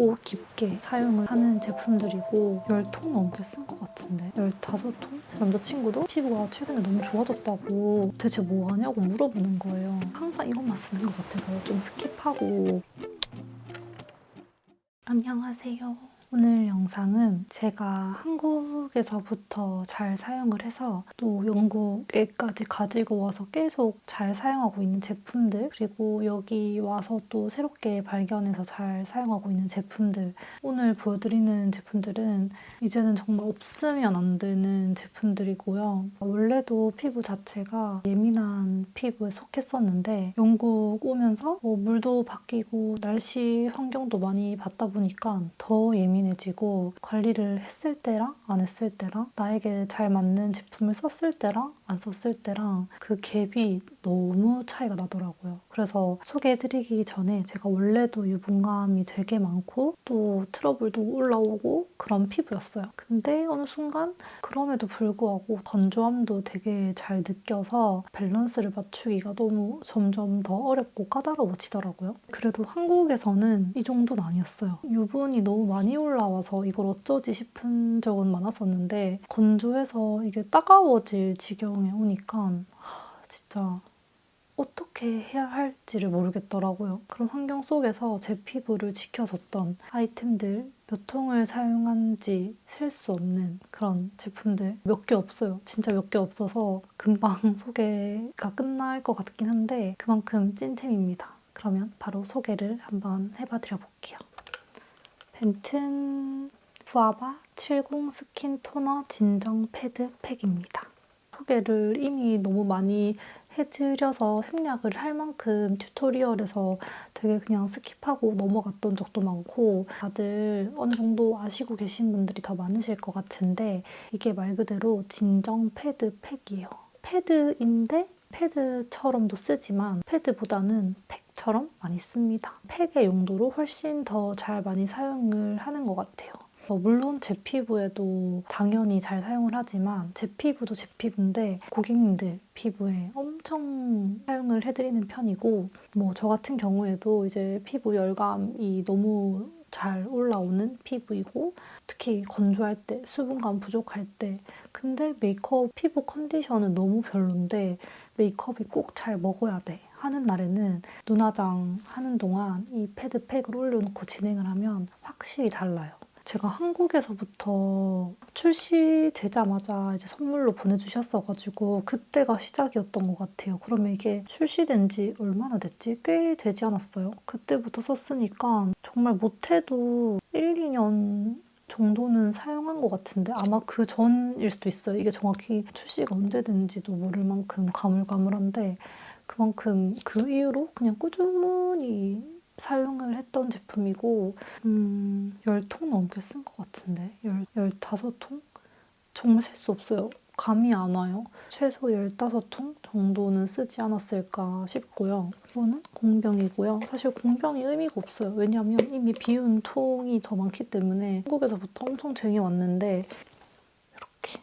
얇고 깊게 사용을 하는 제품들이고 10통 넘게 쓴 것 같은데 15통? 남자친구도 피부가 최근에 너무 좋아졌다고 대체 뭐 하냐고 물어보는 거예요. 항상 이것만 쓰는 것 같아서 좀 스킵하고 안녕하세요. 오늘 영상은 제가 한국에서부터 잘 사용을 해서 또 영국에까지 가지고 와서 계속 잘 사용하고 있는 제품들 그리고 여기 와서 또 새롭게 발견해서 잘 사용하고 있는 제품들 오늘 보여드리는 제품들은 이제는 정말 없으면 안 되는 제품들이고요. 원래도 피부 자체가 예민한 피부에 속했었는데 영국 오면서 뭐 물도 바뀌고 날씨 환경도 많이 받다 보니까 더 예민 해지고 관리를 했을 때랑 안 했을 때랑 나에게 잘 맞는 제품을 썼을 때랑 안 썼을 때랑 그 갭이 너무 차이가 나더라고요. 그래서 소개해드리기 전에 제가 원래도 유분감이 되게 많고 또 트러블도 올라오고 그런 피부였어요. 근데 어느 순간 그럼에도 불구하고 건조함도 되게 잘 느껴서 밸런스를 맞추기가 너무 점점 더 어렵고 까다로워지더라고요. 그래도 한국에서는 이 정도는 아니었어요. 유분이 너무 많이 올라와서 이걸 어쩌지 싶은 적은 많았었는데 건조해서 이게 따가워질 지경에 오니까 하, 진짜 어떻게 해야 할지를 모르겠더라고요. 그런 환경 속에서 제 피부를 지켜줬던 아이템들 몇 통을 사용한지 셀 수 없는 그런 제품들 몇 개 없어요. 진짜 몇 개 없어서 금방 소개가 끝날 것 같긴 한데 그만큼 찐템입니다. 그러면 바로 소개를 한번 해봐 드려 볼게요. 벤튼 부아바 70 스킨 토너 진정 패드 팩입니다. 소개를 이미 너무 많이 해드려서 생략을 할 만큼 튜토리얼에서 되게 그냥 스킵하고 넘어갔던 적도 많고 다들 어느 정도 아시고 계신 분들이 더 많으실 것 같은데 이게 말 그대로 진정 패드 팩이에요. 패드인데 패드처럼도 쓰지만 패드보다는 팩처럼 많이 씁니다. 팩의 용도로 훨씬 더 잘 많이 사용을 하는 것 같아요. 어, 물론 제 피부에도 당연히 잘 사용을 하지만 제 피부도 제 피부인데 고객님들 피부에 엄청 사용을 해드리는 편이고 뭐 저 같은 경우에도 이제 피부 열감이 너무 잘 올라오는 피부이고 특히 건조할 때 수분감 부족할 때 근데 메이크업 피부 컨디션은 너무 별론데 메이크업이 꼭 잘 먹어야 돼 하는 날에는 눈화장 하는 동안 이 패드팩을 올려놓고 진행을 하면 확실히 달라요. 제가 한국에서부터 출시되자마자 이제 선물로 보내주셨어가지고 그때가 시작이었던 것 같아요. 그러면 이게 출시된 지 얼마나 됐지? 꽤 되지 않았어요. 그때부터 썼으니까 정말 못해도 1, 2년 정도는 사용한 것 같은데 아마 그 전일 수도 있어요. 이게 정확히 출시가 언제 된지도 모를 만큼 가물가물한데 그만큼 그 이후로 그냥 꾸준히 사용을 했던 제품이고 음, 10통 넘게 쓴 것 같은데 10, 15통? 정말 셀 수 없어요. 감이 안 와요. 최소 15통 정도는 쓰지 않았을까 싶고요. 이거는 공병이고요. 사실 공병이 의미가 없어요. 왜냐하면 이미 비운 통이 더 많기 때문에 한국에서부터 엄청 쟁여왔는데 이렇게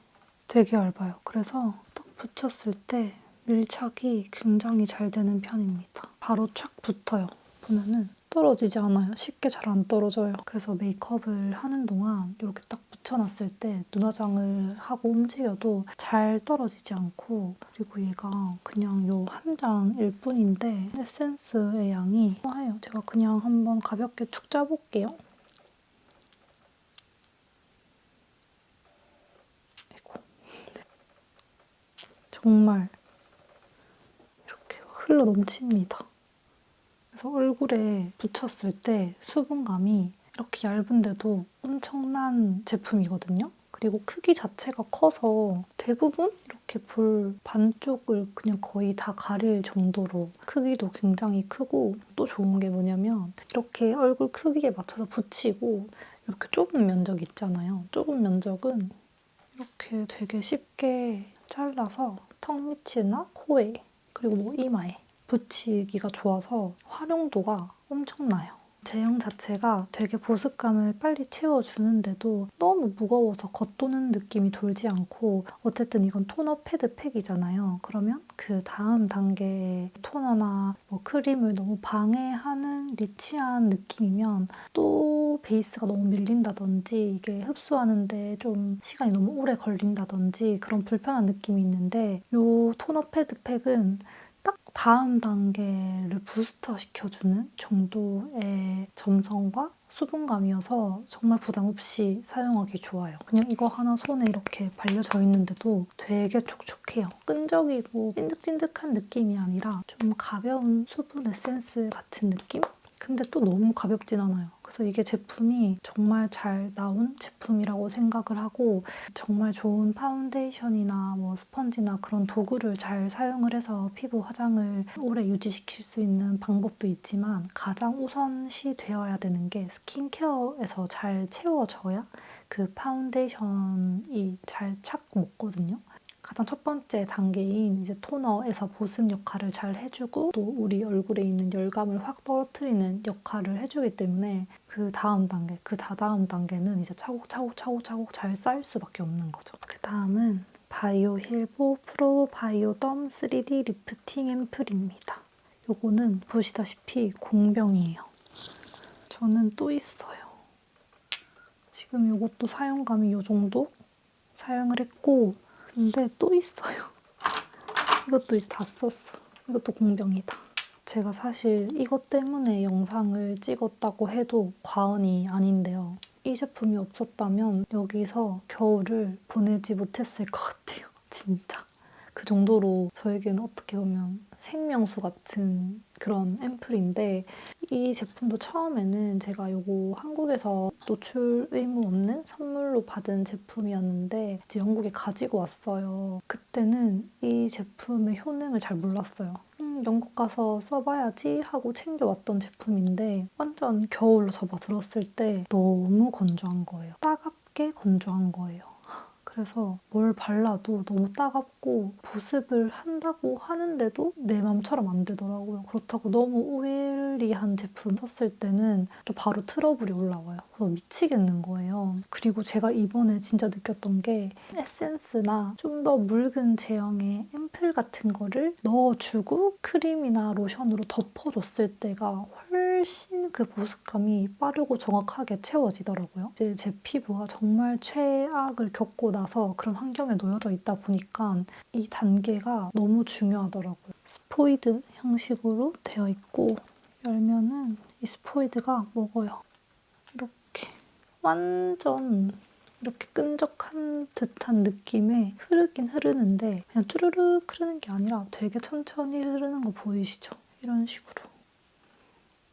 되게 얇아요. 그래서 딱 붙였을 때 밀착이 굉장히 잘 되는 편입니다. 바로 착 붙어요. 보면은 떨어지지 않아요. 쉽게 잘 안 떨어져요. 그래서 메이크업을 하는 동안 이렇게 딱 붙여놨을 때 눈화장을 하고 움직여도 잘 떨어지지 않고 그리고 얘가 그냥 요 한 장일 뿐인데 에센스의 양이 해요. 제가 그냥 한번 가볍게 축 짜볼게요. 정말 이렇게 흘러 넘칩니다. 그래서 얼굴에 붙였을 때 수분감이 이렇게 얇은데도 엄청난 제품이거든요. 그리고 크기 자체가 커서 대부분 이렇게 볼 반쪽을 그냥 거의 다 가릴 정도로 크기도 굉장히 크고 또 좋은 게 뭐냐면 이렇게 얼굴 크기에 맞춰서 붙이고 이렇게 좁은 면적 있잖아요. 좁은 면적은 이렇게 되게 쉽게 잘라서 턱 밑이나 코에 그리고 뭐 이마에 붙이기가 좋아서 활용도가 엄청나요. 제형 자체가 되게 보습감을 빨리 채워주는데도 너무 무거워서 겉도는 느낌이 돌지 않고 어쨌든 이건 토너 패드 팩이잖아요. 그러면 그 다음 단계의 토너나 뭐 크림을 너무 방해하는 리치한 느낌이면 또 베이스가 너무 밀린다든지 이게 흡수하는데 좀 시간이 너무 오래 걸린다든지 그런 불편한 느낌이 있는데 이 토너 패드 팩은 딱 다음 단계를 부스터 시켜주는 정도의 점성과 수분감이어서 정말 부담 없이 사용하기 좋아요. 그냥 이거 하나 손에 이렇게 발려져 있는데도 되게 촉촉해요. 끈적이고 찐득찐득한 느낌이 아니라 좀 가벼운 수분 에센스 같은 느낌? 근데 또 너무 가볍진 않아요. 그래서 이게 제품이 정말 잘 나온 제품이라고 생각을 하고 정말 좋은 파운데이션이나 뭐 스펀지나 그런 도구를 잘 사용을 해서 피부 화장을 오래 유지시킬 수 있는 방법도 있지만 가장 우선시 되어야 되는 게 스킨케어에서 잘 채워져야 그 파운데이션이 잘 착 먹거든요. 가장 첫 번째 단계인 이제 토너에서 보습 역할을 잘 해주고 또 우리 얼굴에 있는 열감을 확 떨어뜨리는 역할을 해주기 때문에 그 다음 단계, 그 다다음 단계는 이제 차곡차곡 차곡차곡 잘 쌓일 수밖에 없는 거죠. 그 다음은 바이오 힐보 프로 바이오 덤 3D 리프팅 앰플입니다. 요거는 보시다시피 공병이에요. 저는 또 있어요. 지금 요것도 사용감이 요 정도 사용을 했고 근데 또 있어요. 이것도 이제 다 썼어. 이것도 공병이다. 제가 사실 이것 때문에 영상을 찍었다고 해도 과언이 아닌데요. 이 제품이 없었다면 여기서 겨울을 보내지 못했을 것 같아요. 진짜. 그 정도로 저에게는 어떻게 보면 생명수 같은 그런 앰플인데 이 제품도 처음에는 제가 이거 한국에서 노출 의무 없는 선물로 받은 제품이었는데 이제 영국에 가지고 왔어요. 그때는 이 제품의 효능을 잘 몰랐어요. 음, 영국 가서 써봐야지 하고 챙겨왔던 제품인데 완전 겨울로 접어들었을 때 너무 건조한 거예요. 따갑게 건조한 거예요. 그래서 뭘 발라도 너무 따갑고 보습을 한다고 하는데도 내 맘처럼 안 되더라고요. 그렇다고 너무 오일리한 제품 썼을 때는 또 바로 트러블이 올라와요. 그래서 미치겠는 거예요. 그리고 제가 이번에 진짜 느꼈던 게 에센스나 좀 더 묽은 제형의 앰플 같은 거를 넣어주고 크림이나 로션으로 덮어줬을 때가 훨씬 그 보습감이 빠르고 정확하게 채워지더라고요. 이제 제 피부가 정말 최악을 겪고 나서 그런 환경에 놓여져 있다 보니까 이 단계가 너무 중요하더라고요. 스포이드 형식으로 되어 있고 열면은 이 스포이드가 먹어요. 이렇게 완전 이렇게 끈적한 듯한 느낌에 흐르긴 흐르는데 그냥 쭈르륵 흐르는 게 아니라 되게 천천히 흐르는 거 보이시죠? 이런 식으로.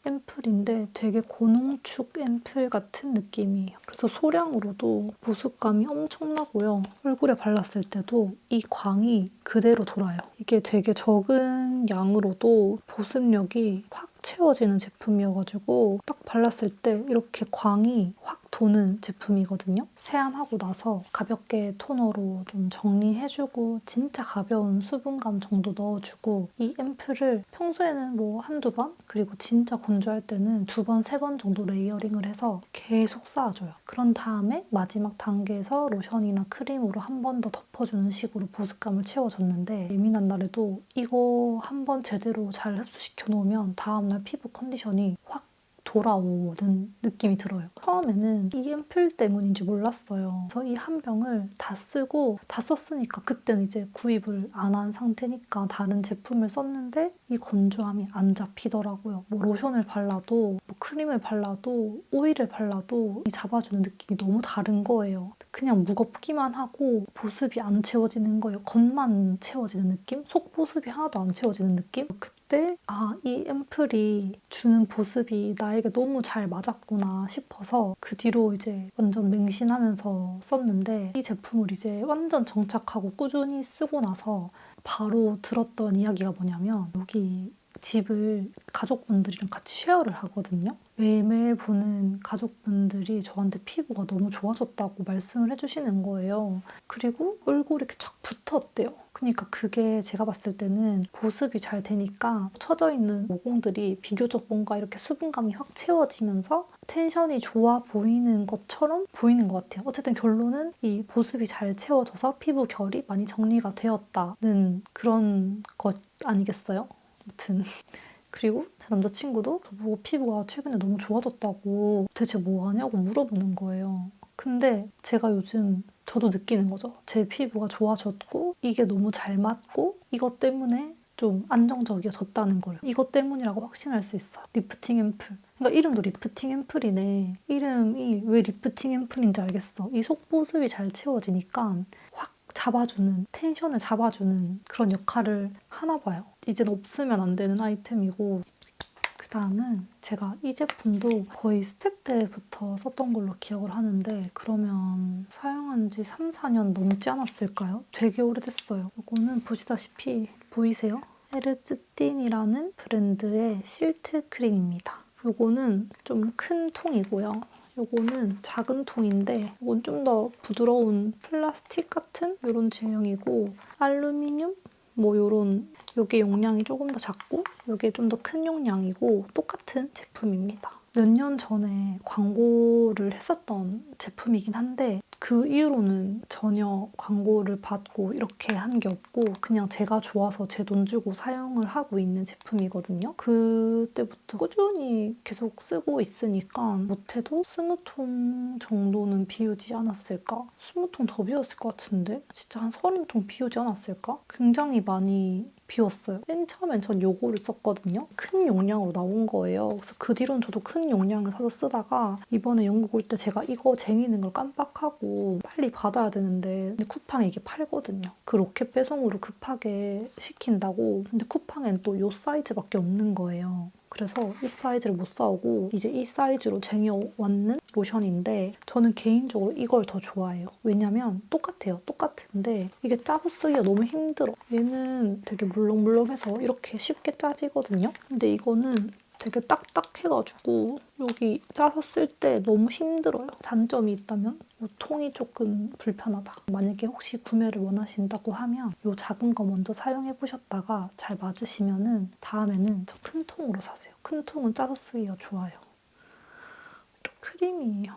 앰플인데 되게 고농축 앰플 같은 느낌이에요. 그래서 소량으로도 보습감이 엄청나고요. 얼굴에 발랐을 때도 이 광이 그대로 돌아요. 이게 되게 적은 양으로도 보습력이 확 채워지는 제품이어가지고 딱 발랐을 때 이렇게 광이 확 도는 제품이거든요. 세안하고 나서 가볍게 토너로 좀 정리해주고 진짜 가벼운 수분감 정도 넣어주고 이 앰플을 평소에는 뭐 한두 번 그리고 진짜 건조할 때는 두 번, 세 번 정도 레이어링을 해서 계속 쌓아줘요. 그런 다음에 마지막 단계에서 로션이나 크림으로 한 번 더 덮어주는 식으로 보습감을 채워줬는데 예민한 날에도 이거 한 번 제대로 잘 흡수시켜 놓으면 다음날 피부 컨디션이 확 돌아오는 느낌이 들어요. 처음에는 이 앰플 때문인지 몰랐어요. 그래서 이 한 병을 다 쓰고 다 썼으니까 그때는 이제 구입을 안 한 상태니까 다른 제품을 썼는데 이 건조함이 안 잡히더라고요. 뭐 로션을 발라도 뭐 크림을 발라도 오일을 발라도 이 잡아주는 느낌이 너무 다른 거예요. 그냥 무겁기만 하고 보습이 안 채워지는 거예요. 겉만 채워지는 느낌? 속 보습이 하나도 안 채워지는 느낌? 그때 아, 이 앰플이 주는 보습이 나에게 너무 잘 맞았구나 싶어서 그 뒤로 이제 완전 맹신하면서 썼는데 이 제품을 이제 완전 정착하고 꾸준히 쓰고 나서 바로 들었던 이야기가 뭐냐면 여기 집을 가족분들이랑 같이 쉐어를 하거든요. 매일매일 보는 가족분들이 저한테 피부가 너무 좋아졌다고 말씀을 해주시는 거예요. 그리고 얼굴이 이렇게 쫙 붙었대요. 그러니까 그게 제가 봤을 때는 보습이 잘 되니까 처져 있는 모공들이 비교적 뭔가 이렇게 수분감이 확 채워지면서 텐션이 좋아 보이는 것처럼 보이는 것 같아요. 어쨌든 결론은 이 보습이 잘 채워져서 피부 결이 많이 정리가 되었다는 그런 것 아니겠어요? 아무튼 그리고 제 남자친구도 저보고 피부가 최근에 너무 좋아졌다고 대체 뭐 하냐고 물어보는 거예요. 근데 제가 요즘 저도 느끼는 거죠. 제 피부가 좋아졌고 이게 너무 잘 맞고 이것 때문에 좀 안정적이어졌다는 걸 이것 때문이라고 확신할 수 있어요. 리프팅 앰플. 그러니까 이름도 리프팅 앰플이네. 이름이 왜 리프팅 앰플인지 알겠어. 이 속보습이 잘 채워지니까 확 잡아주는 텐션을 잡아주는 그런 역할을 하나 봐요. 이젠 없으면 안 되는 아이템이고 그 다음은 제가 이 제품도 거의 스텝 때부터 썼던 걸로 기억을 하는데 그러면 사용한 지 3, 4년 넘지 않았을까요? 되게 오래됐어요. 이거는 보시다시피 보이세요? 에르츠틴이라는 브랜드의 실트 크림입니다. 요거는 좀 큰 통이고요. 요거는 작은 통인데 이건 좀 더 부드러운 플라스틱 같은 이런 제형이고 알루미늄 뭐 요런 요게 용량이 조금 더 작고 요게 좀 더 큰 용량이고 똑같은 제품입니다. 몇 년 전에 광고를 했었던 제품이긴 한데 그 이후로는 전혀 광고를 받고 이렇게 한 게 없고 그냥 제가 좋아서 제 돈 주고 사용을 하고 있는 제품이거든요. 그때부터 꾸준히 계속 쓰고 있으니까 못해도 20통 정도는 비우지 않았을까? 20통 더 비웠을 것 같은데? 진짜 한 30통 비우지 않았을까? 굉장히 많이 비웠어요. 맨 처음엔 전 요거를 썼거든요. 큰 용량으로 나온 거예요. 그래서 그 뒤로는 저도 큰 용량을 사서 쓰다가 이번에 영국 올 때 제가 이거 쟁이는 걸 깜빡하고 빨리 받아야 되는데 근데 쿠팡에 이게 팔거든요. 그 로켓 배송으로 급하게 시킨다고 근데 쿠팡엔 또 요 사이즈밖에 없는 거예요. 그래서 이 사이즈를 못 사오고 이제 이 사이즈로 쟁여왔는 로션인데 저는 개인적으로 이걸 더 좋아해요. 왜냐면 똑같아요. 똑같은데 이게 짜서 쓰기가 너무 힘들어. 얘는 되게 물렁물렁해서 이렇게 쉽게 짜지거든요. 근데 이거는 되게 딱딱해가지고 여기 짜서 쓸 때 너무 힘들어요. 단점이 있다면 이 통이 조금 불편하다. 만약에 혹시 구매를 원하신다고 하면 이 작은 거 먼저 사용해 보셨다가 잘 맞으시면 은 다음에는 저 큰 통으로 사세요. 큰 통은 짜서 쓰기가 좋아요. 크림이에요.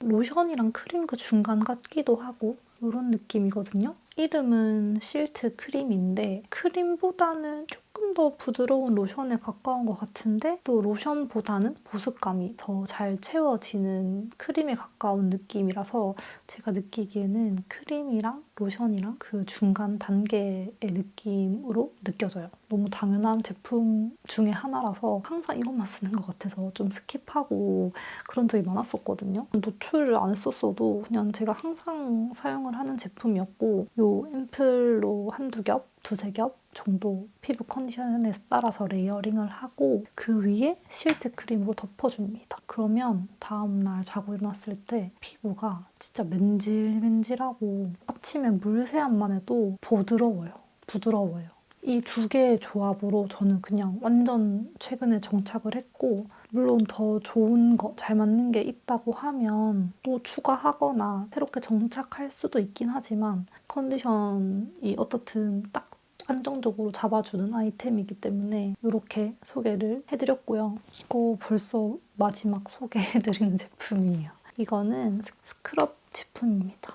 로션이랑 크림 그 중간 같기도 하고 이런 느낌이거든요. 이름은 실트 크림인데 크림보다는 조금 더 부드러운 로션에 가까운 것 같은데 또 로션보다는 보습감이 더 잘 채워지는 크림에 가까운 느낌이라서 제가 느끼기에는 크림이랑 로션이랑 그 중간 단계의 느낌으로 느껴져요. 너무 당연한 제품 중에 하나라서 항상 이것만 쓰는 것 같아서 좀 스킵하고 그런 적이 많았었거든요. 노출을 안 했었어도 그냥 제가 항상 사용을 하는 제품이었고 요 앰플로 한두 겹, 두세 겹 정도 피부 컨디션에 따라서 레이어링을 하고 그 위에 실트 크림으로 덮어줍니다. 그러면 다음날 자고 일어났을 때 피부가 진짜 맨질맨질하고 아침에 물세안만 해도 부드러워요. 부드러워요. 이 두 개의 조합으로 저는 그냥 완전 최근에 정착을 했고 물론 더 좋은 거, 잘 맞는 게 있다고 하면 또 추가하거나 새롭게 정착할 수도 있긴 하지만 컨디션이 어떻든 딱 안정적으로 잡아주는 아이템이기 때문에 이렇게 소개를 해드렸고요. 이거 벌써 마지막 소개해드리는 제품이에요. 이거는 스크럽 제품입니다.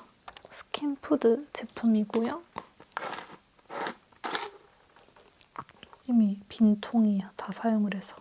스킨푸드 제품이고요. 이미 빈 통이야. 다 사용을 해서.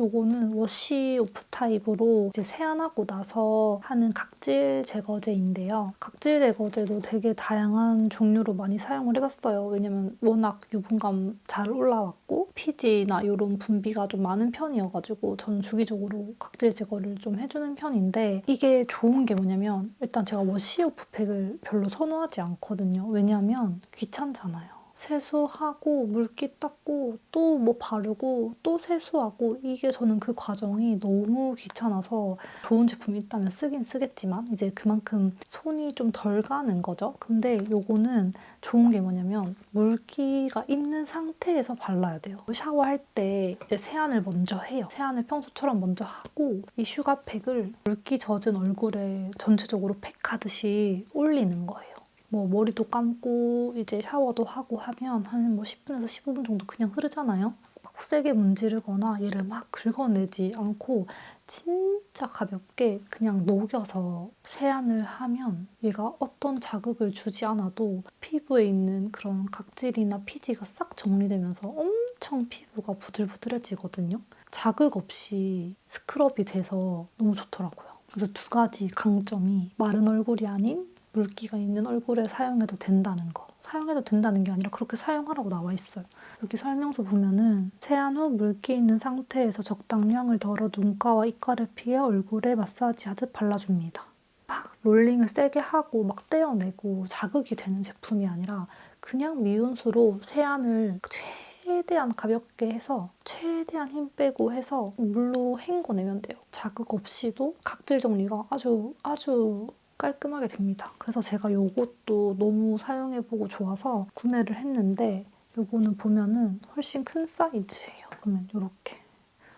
요거는 워시 오프 타입으로 이제 세안하고 나서 하는 각질 제거제인데요. 각질 제거제도 되게 다양한 종류로 많이 사용을 해봤어요. 왜냐면 워낙 유분감 잘 올라왔고 피지나 이런 분비가 좀 많은 편이어가지고 저는 주기적으로 각질 제거를 좀 해주는 편인데 이게 좋은 게 뭐냐면 일단 제가 워시 오프 팩을 별로 선호하지 않거든요. 왜냐면 귀찮잖아요. 세수하고 물기 닦고 또 뭐 바르고 또 세수하고 이게 저는 그 과정이 너무 귀찮아서 좋은 제품이 있다면 쓰긴 쓰겠지만 이제 그만큼 손이 좀 덜 가는 거죠. 근데 요거는 좋은 게 뭐냐면 물기가 있는 상태에서 발라야 돼요. 샤워할 때 이제 세안을 먼저 해요. 세안을 평소처럼 먼저 하고 이 슈가팩을 물기 젖은 얼굴에 전체적으로 팩하듯이 올리는 거예요. 뭐 머리도 감고 이제 샤워도 하고 하면 한 뭐 10분에서 15분 정도 그냥 흐르잖아요. 막 세게 문지르거나 얘를 막 긁어내지 않고 진짜 가볍게 그냥 녹여서 세안을 하면 얘가 어떤 자극을 주지 않아도 피부에 있는 그런 각질이나 피지가 싹 정리되면서 엄청 피부가 부들부들해지거든요. 자극 없이 스크럽이 돼서 너무 좋더라고요. 그래서 두 가지 강점이 마른 얼굴이 아닌 물기가 있는 얼굴에 사용해도 된다는 거. 사용해도 된다는 게 아니라 그렇게 사용하라고 나와 있어요. 여기 설명서 보면은 세안 후 물기 있는 상태에서 적당량을 덜어 눈가와 이깔을 피해 얼굴에 마사지하듯 발라줍니다. 막 롤링을 세게 하고 막 떼어내고 자극이 되는 제품이 아니라 그냥 미온수로 세안을 최대한 가볍게 해서 최대한 힘 빼고 해서 물로 헹궈내면 돼요. 자극 없이도 각질 정리가 아주 아주 깔끔하게 됩니다. 그래서 제가 이것도 너무 사용해보고 좋아서 구매를 했는데 이거는 보면은 훨씬 큰 사이즈예요. 그러면 이렇게.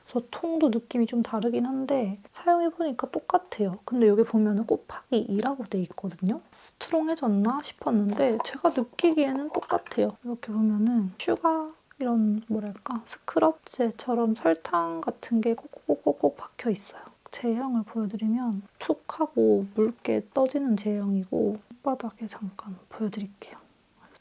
그래서 통도 느낌이 좀 다르긴 한데 사용해보니까 똑같아요. 근데 여기 보면은 곱하기 2라고 돼 있거든요. 스트롱해졌나 싶었는데 제가 느끼기에는 똑같아요. 이렇게 보면은 슈가 이런 뭐랄까 스크럽제처럼 설탕 같은 게 꼭꼭꼭꼭 박혀 있어요. 제형을 보여드리면 툭 하고 묽게 떠지는 제형이고 바닥에 잠깐 보여드릴게요.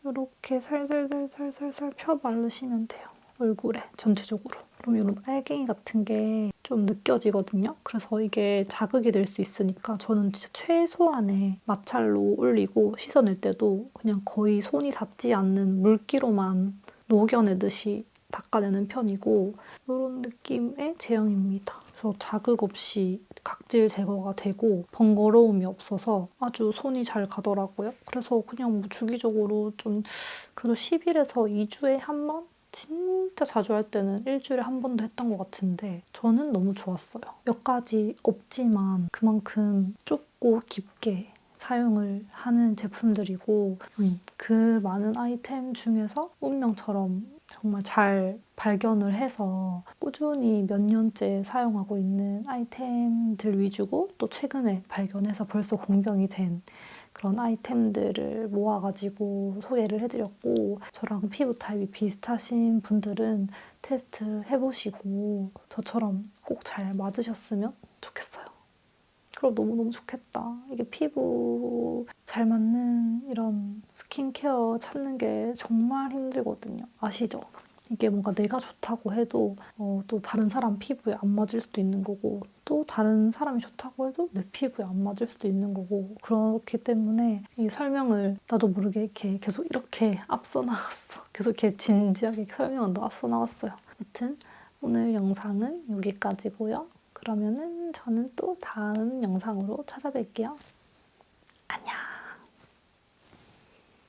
이렇게 살살살살살살 펴 바르시면 돼요. 얼굴에 전체적으로. 그럼 이런 알갱이 같은 게 좀 느껴지거든요. 그래서 이게 자극이 될 수 있으니까 저는 진짜 최소한의 마찰로 올리고 씻어낼 때도 그냥 거의 손이 닿지 않는 물기로만 녹여내듯이 닦아내는 편이고 이런 느낌의 제형입니다. 그래서 자극 없이 각질 제거가 되고 번거로움이 없어서 아주 손이 잘 가더라고요. 그래서 그냥 뭐 주기적으로 좀 그래도 10일에서 2주에 한 번? 진짜 자주 할 때는 일주일에 한 번도 했던 것 같은데 저는 너무 좋았어요. 몇 가지 없지만 그만큼 좁고 깊게 사용을 하는 제품들이고 음, 그 많은 아이템 중에서 운명처럼 정말 잘 발견을 해서 꾸준히 몇 년째 사용하고 있는 아이템들 위주고 또 최근에 발견해서 벌써 공병이 된 그런 아이템들을 모아가지고 소개를 해드렸고 저랑 피부 타입이 비슷하신 분들은 테스트 해보시고 저처럼 꼭 잘 맞으셨으면 좋겠어요. 그럼 너무너무 좋겠다. 이게 피부 잘 맞는 이런 스킨케어 찾는 게 정말 힘들거든요. 아시죠? 이게 뭔가 내가 좋다고 해도 어, 또 다른 사람 피부에 안 맞을 수도 있는 거고 또 다른 사람이 좋다고 해도 내 피부에 안 맞을 수도 있는 거고 그렇기 때문에 이 설명을 나도 모르게 이렇게 계속 이렇게 앞서 나갔어. 계속 이렇게 진지하게 설명을 앞서 나갔어요. 아무튼 오늘 영상은 여기까지고요. 그러면은 저는 또 다음 영상으로 찾아뵐게요. 안녕.